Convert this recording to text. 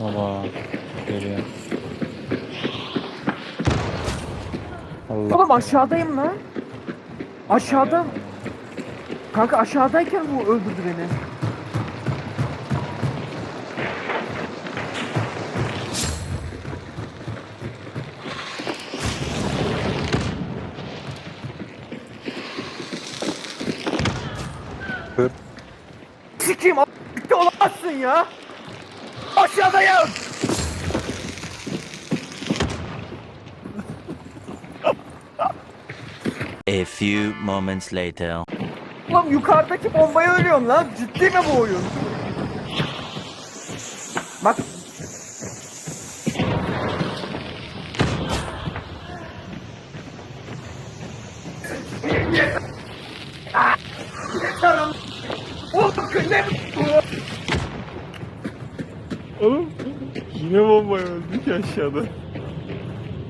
Baba. Geliyor. Allah. Oğlum aşağıdayım lan. Aşağıda. Kanka aşağıdayken bu öldürdü beni. Sikeyim a**lıkta olamazsın ya. Aşağıdayım. A few moments later. Oğlum yukarıdaki bombaya ölüyorum lan. Ciddi mi bu oyun? Bak. Yeter. Oğlum ne bu? Oğlum yine bomba öldük aşağıda.